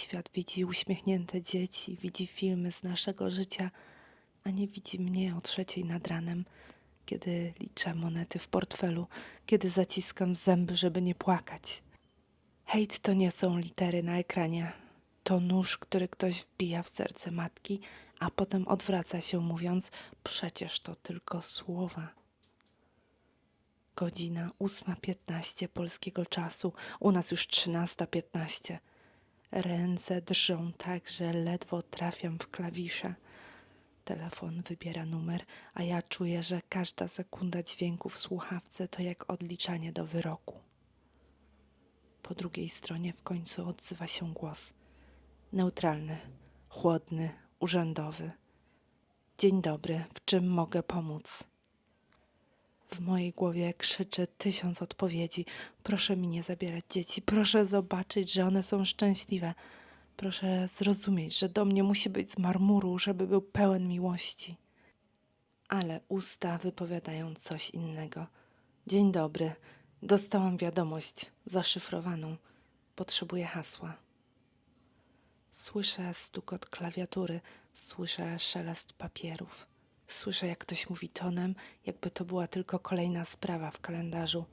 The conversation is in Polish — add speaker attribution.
Speaker 1: Świat widzi uśmiechnięte dzieci, widzi filmy z naszego życia, a nie widzi mnie o trzeciej nad ranem, kiedy liczę monety w portfelu, kiedy zaciskam zęby, żeby nie płakać. Hejt to nie są litery na ekranie. To nóż, który ktoś wbija w serce matki, a potem odwraca się mówiąc: Przecież to tylko słowa. Godzina 8.15 polskiego czasu, u nas już 13.15. Ręce drżą tak, że ledwo trafiam w klawisze. Telefon wybiera numer, a ja czuję, że każda sekunda dźwięku w słuchawce to jak odliczanie do wyroku. Po drugiej stronie w końcu odzywa się głos. Neutralny, chłodny, urzędowy. Dzień dobry, w czym mogę pomóc? W mojej głowie krzyczy tysiąc odpowiedzi. Proszę mi nie zabierać dzieci, proszę zobaczyć, że one są szczęśliwe. Proszę zrozumieć, że dom nie musi być z marmuru, żeby był pełen miłości. Ale usta wypowiadają coś innego. Dzień dobry. Dostałam wiadomość zaszyfrowaną. Potrzebuję hasła. Słyszę stukot klawiatury, słyszę szelest papierów. Słyszę, jak ktoś mówi tonem, jakby to była tylko kolejna sprawa w kalendarzu.